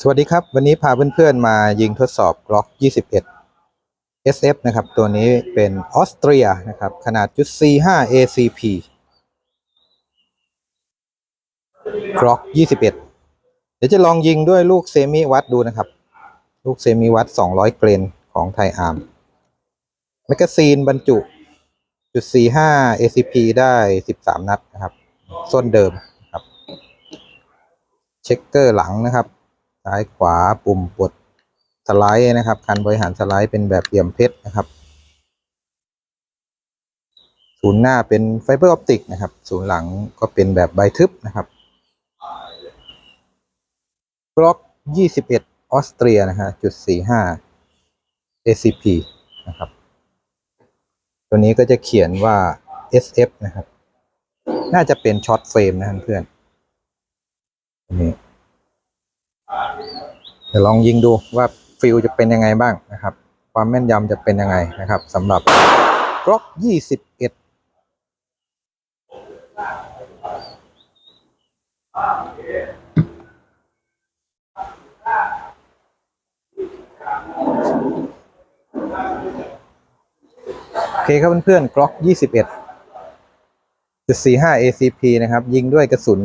สวัสดีครับ วันนี้พาเพื่อนๆมายิงทดสอบ Glock 21 SF นะครับ ตัวนี้เป็นออสเตรียนะครับ ขนาดจุด45 ACP Glock 21 เดี๋ยวจะลองยิงด้วยลูกเซมิวัดดูนะครับ ลูกเซมิวัด200 เกรนของไทอาร์มแมกกาซีนบรรจุจุด45 ACP ได้ 13 นัดนะครับส้นเดิม เช็คเกอร์หลังนะครับ ซ้ายขวาปุ่มกดสไลด์นะครับ คันบริหารสไลด์เป็นแบบเหลี่ยมเพชรนะครับ ศูนย์หน้าเป็นไฟเบอร์ออปติกนะครับ ศูนย์หลังก็เป็นแบบใบทึบนะครับกล็อก 21 ออสเตรียนะฮะจุด45 ACP นะครับ ตัวนี้ก็จะเขียนว่า SF นะครับ น่าจะเป็นช็อตเฟรมนะเพื่อน นี้เดี๋ยวลองยิงดูว่าฟิลจะเป็นยังไงบ้างนะครับ ความแม่นยำจะเป็นยังไงนะครับสำหรับกล็อก21โอเคครับเพื่อนๆกล็อก21จุด45 ACP นะครับ ยิงด้วยกระสุน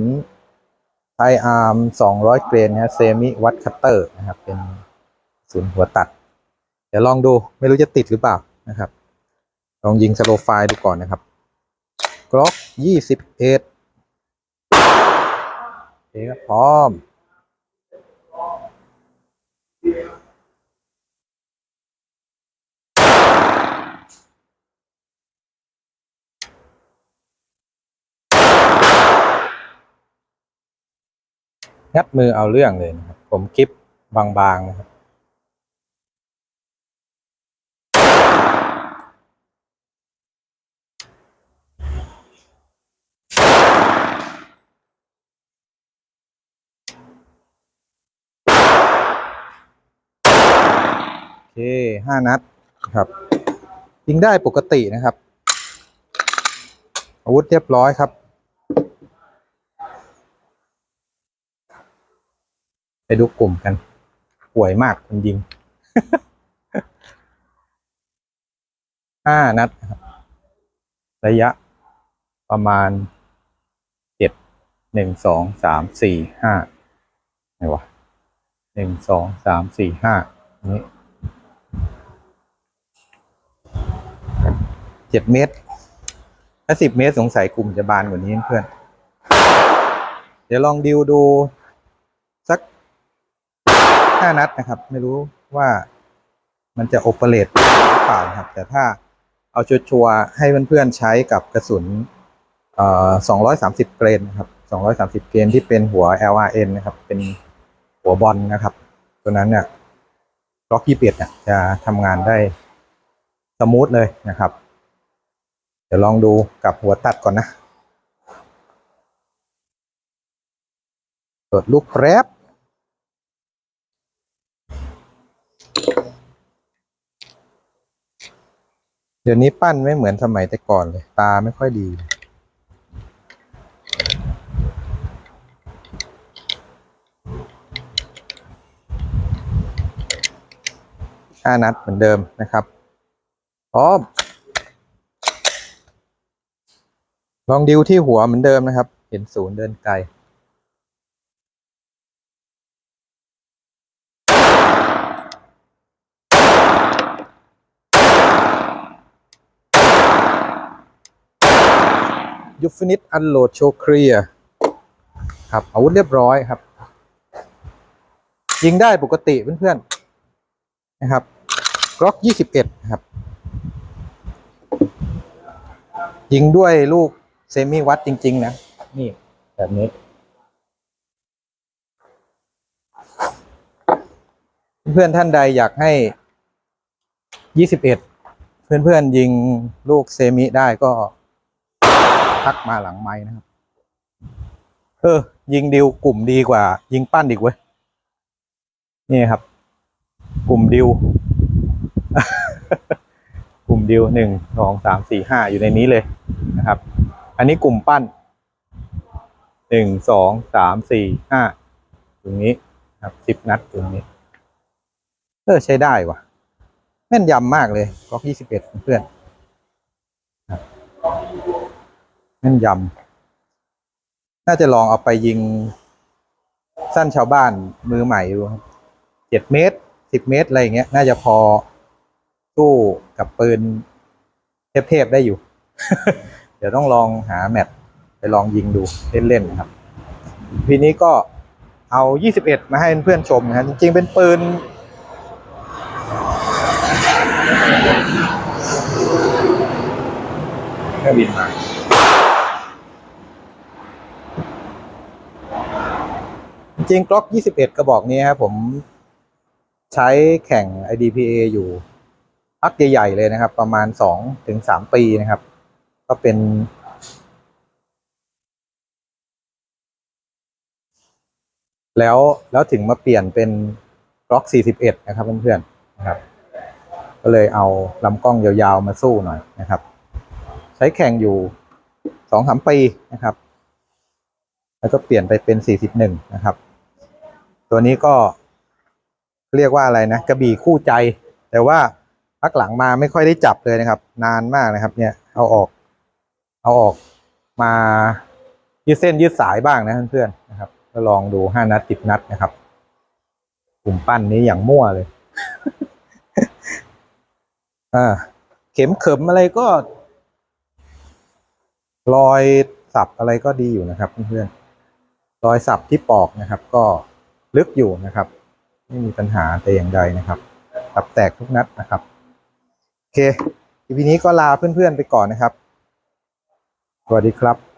ไทอาร์มสองร้อยเกรนนะเซมิวัตคัตเตอร์นะครับ เป็นศูนย์หัวตัด เดี๋ยวลองดูไม่รู้จะติดหรือเปล่านะครับ ลองยิงสโลไฟดูก่อนนะครับกล็อก21โอเคครับพร้อม งัดมือเอาเรื่องเลยนะครับ ผมคลิปบางๆนะครับโอเคห้านัดครับยิงได้ปกตินะครับ อาวุธเรียบร้อยครับ ไปดูกลุ่มกัน ป่วยมากคนยิงห้านัดระยะประมาณเจ็ดหนึ่งสองสามสี่ห้าไหนวะหนึ่งสองสามสี่ห้านี้เจ็ดเมตร ถ้าสิบเมตรสงสัยกลุ่มจะบานกว่านี้เพื่อน เดี๋ยวลองดิวดูสักานัดนะครับ ไม่รู้ว่ามันจะโอเปเรตหรือเปล่านะครับ แต่ถ้าเอาชัวร์ให้เพื่อนๆใช้กับกระสุนเอ่อ230เกรนนะครับ230เกรนที่เป็นหัว LRN นะครับ เป็นหัวบอลนะครับ ตัวนั้นเนี่ยล็อกยี่เปียดเนี่ยจะทำงานได้สมูทเลยนะครับ เดี๋ยวลองดูกับหัวตัดก่อนนะกดลูกแป๊บ เดี๋ยวนี้ปั้นไม่เหมือนสมัยแต่ก่อนเลย ตาไม่ค่อยดี ห้านัดเหมือนเดิมนะครับพร้อมลองดิวที่หัวเหมือนเดิมนะครับ เห็นศูนย์เดินไกล ยูฟินิตอันโหลดโชว์เคลียร์ครับอาวุธเรียบร้อยครับ ยิงได้ปกติเพื่อนๆนะครับกล็อกยี่สิบเอ็ดครับ ยิงด้วยลูกเซมิวัดจริง ๆ นะ นี่แบบนี้เพื่อนๆท่านใดอยากให้ยี่สิบเอ็ดเพื่อนๆยิงลูกเซมิได้ก็ ทักมาหลังไม้นะครับ เออ ยิงดิวกลุ่มดีกว่า ยิงปั้นอีกเว้ย นี่ครับ กลุ่มดิว กลุ่มดิวหนึ่งสองสามสี่ห้าอยู่ในนี้เลยนะครับ อันนี้กลุ่มปั้นหนึ่งสองสามสี่ห้าตรงนี้ครับสิบนัดตรงนี้ เออใช้ได้ว่ะแม่นยำมากเลยก๊อกยี่สิบเอ็ดเพื่อนครับ ม่นยำน่าจะลองเอาไปยิง สั้นชาวบ้านมือใหม่ดูครับเจ็ดเมตรสิบเมตรอะไรอย่างเงี้ย น่าจะพอสู้กับปืนเทพๆได้อยู่ เดี๋ยวต้องลองหาแมตช์ไปลองยิงดูเล่นๆนะครับทีนี้ก็เอา 21 มาให้เพื่อนชมนะจริงๆ เป็นปืนเครื่องบินมา จริงกล็อก 21 กระบอกนี้ครับผมใช้แข่ง IDPA อยู่พักใหญ่ๆเลยนะครับ ประมาณ2-3ถึง3ปีนะครับ ก็เป็นแล้วแล้วถึงมาเปลี่ยนเป็นกล็อก 41 นะครับเพื่อนๆนะครับ ก็เลยเอาลำกล้องยาวๆมาสู้หน่อยนะครับ ใช้แข่งอยู่สองสามปีนะครับ แล้วก็เปลี่ยนไปเป็นสี่สิบหนึ่งนะครับ ตัวนี้ก็เรียกว่าอะไรนะกระบี่คู่ใจ แต่ว่าพักหลังมาไม่ค่อยได้จับเลยนะครับ นานมากนะครับ เนี่ยเอาออก เอาออกมายืดเส้นยืดสายบ้างนะเพื่อนๆนะครับก็ลองดูห้านัดสิบนัดนะครับกลุ่มปั้นนี้อย่างมั่วเลยอ่าเข็มเข็มอะไรก็รอยสับอะไรก็ดีอยู่นะครับเพื่อนๆรอยสับที่ปอกนะครับ ก็ ลึกอยู่นะครับ ไม่มีปัญหาแต่อย่างใดนะครับ ตับแตกทุกนัดนะครับ โอเคทีนี้ก็ลาเพื่อนๆไปก่อนนะครับ สวัสดีครับ